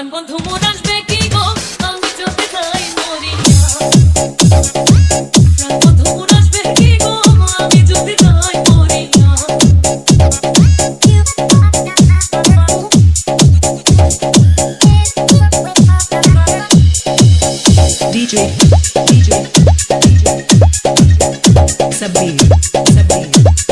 প্রাণ বন্ধু মোর আসবে কি গো আমি চোখে খাই মরি প্রাণ বন্ধু মোর আসবে কি গো আমি যদি খাই মরি DJ DJ DJ Sabir Sabir